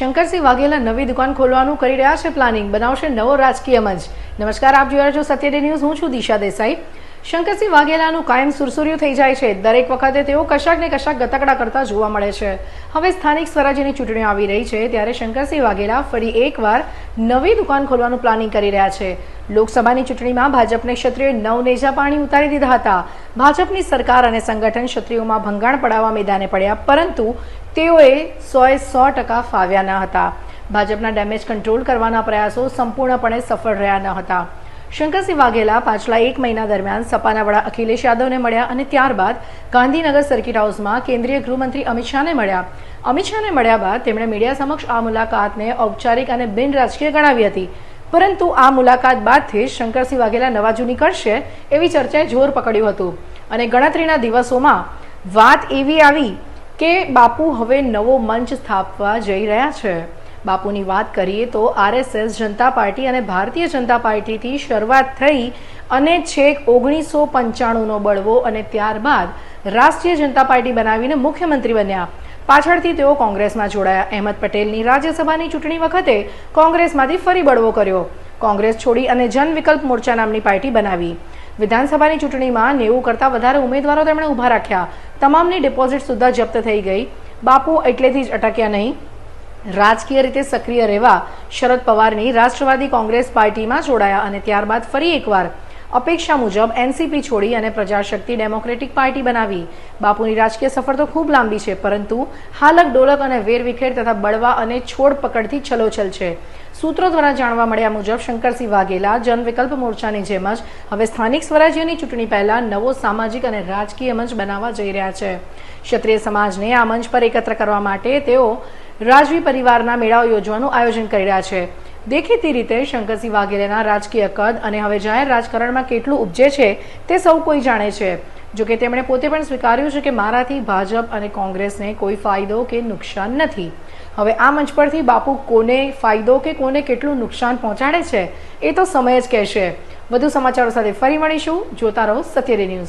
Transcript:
શંકરસિંહ વાઘેલા નવી દુકાન ખોલવાનું કરી રહ્યા છે પ્લાનિંગ બનાવશે નવો રાજકીય મંચ. નમસ્કાર, આપ જોઈ રહ્યા છો સત્યડે ન્યૂઝ. હું છું દિશા દેસાઈ. શંકરસિંહ વાઘેલાનું કાયમ સુરસુર્યું થઈ જાય છે. દરેક વખતે તેઓ કશાક ને કશાક ગતકડા કરતા જોવા મળે છે. હવે સ્થાનિક સ્વરાજ્યની ચૂંટણીઓ આવી રહી છે ત્યારે શંકરસિંહ વાઘેલા ફરી એકવાર નવી દુકાન ખોલવાનું પ્લાનિંગ કરી રહ્યા છે. લોકસભાની ચૂંટણીમાં ભાજપને ક્ષત્રિયોએ નવ નેજા પાણી ઉતારી દીધા હતા. ભાજપની સરકાર અને સંગઠન ક્ષત્રિયોમાં ભંગાણ પડાવવા મેદાને પડ્યા, પરંતુ તેઓએ સોએ સો ટકા ફાવ્યા ન હતા. ભાજપના ડેમેજ કંટ્રોલ કરવાના પ્રયાસો સંપૂર્ણપણે સફળ રહ્યા ન હતા. શંકરસિંહ વાઘેલા પાછલા એક મહિના દરમિયાન સપાના વડા અખિલેશ યાદવને મળ્યા અને ત્યારબાદ ગાંધીનગર સર્કિટ હાઉસમાં કેન્દ્રીય ગૃહમંત્રી અમિત શાહને મળ્યા. અમિત શાહને મળ્યા બાદ તેમણે મીડિયા સમક્ષ આ મુલાકાતને ઔપચારિક અને બિન રાજકીય ગણાવી હતી. પરંતુ આ મુલાકાત બાદથી શંકરસિંહ વાઘેલા નવા જૂની કરશે એવી ચર્ચાએ જોર પકડ્યું હતું. અને ગણતરીના દિવસોમાં વાત એવી આવી કે બાપુ હવે નવો મંચ સ્થાપવા જઈ રહ્યા છે. બાપુની વાત કરીએ તો આરએસએસ જનતા પાર્ટી અને ભારતીય જનતા પાર્ટીથી શરૂઆત થઈ અને છેક ઓગણીસો પંચાણુંનો બળવો અને ત્યારબાદ રાષ્ટ્રીય જનતા પાર્ટી બનાવીને મુખ્યમંત્રી બન્યા. પાછળથી તેઓ કોંગ્રેસમાં જોડાયા. અહેમદ પટેલની રાજ્યસભાની ચૂંટણી વખતે કોંગ્રેસમાંથી ફરી બળવો કર્યો. કોંગ્રેસ છોડી અને જન વિકલ્પ મોરચા નામની પાર્ટી બનાવી. વિધાનસભાની ચૂંટણીમાં નેવું કરતાં વધારે ઉમેદવારો તેમણે ઊભા રાખ્યા. તમામની ડિપોઝિટ સુદ્ધા જપ્ત થઈ ગઈ. બાપુ એટલેથી જ અટક્યા નહીં. રાજકીય રીતે સક્રિય રહેવા શરદ પવારની રાષ્ટ્રવાદી કોંગ્રેસ પાર્ટીમાં જોડાયા અને ત્યારબાદ ફરી એકવાર અપેક્ષા મુજબ એનસીપી છોડી અને પ્રજાશક્તિ ડેમોક્રેટિક પાર્ટી બનાવી. બાપુની રાજકીય સફર તો ખૂબ લાંબી છે, પરંતુ હાલક ડોલક અને વેરવિખેર તથા બળવા અને છોડ પકડથી છલોછલ છે. સૂત્રો દ્વારા જાણવા મળ્યા મુજબ શંકરસિંહ વાઘેલા જન વિકલ્પ મોરચાની જેમ જ હવે સ્થાનિક સ્વરાજ્યની ચૂંટણી પહેલા નવો સામાજિક અને રાજકીય મંચ બનાવવા જઈ રહ્યા છે. ક્ષત્રિય સમાજને આ મંચ પર એકત્ર કરવા માટે તેઓ રાજવી પરિવારના મેળાઓ યોજવાનું આયોજન કરી રહ્યા છે. દેખીતી રીતે શંકરસિંહ વાઘેલાના રાજકીય કદ અને હવે જાહેર રાજકારણમાં કેટલું ઉપજે છે તે સૌ કોઈ જાણે છે. જોકે તેમણે પોતે પણ સ્વીકાર્યું છે કે મારાથી ભાજપ અને કોંગ્રેસને કોઈ ફાયદો કે નુકસાન નથી. હવે આ મંચ પરથી બાપુ કોને ફાયદો કે કોને કેટલું નુકસાન પહોંચાડે છે એ તો સમય જ કહેશે. વધુ સમાચારો સાથે ફરી મળીશું. જોતા રહો સત્યરે ન્યૂઝ.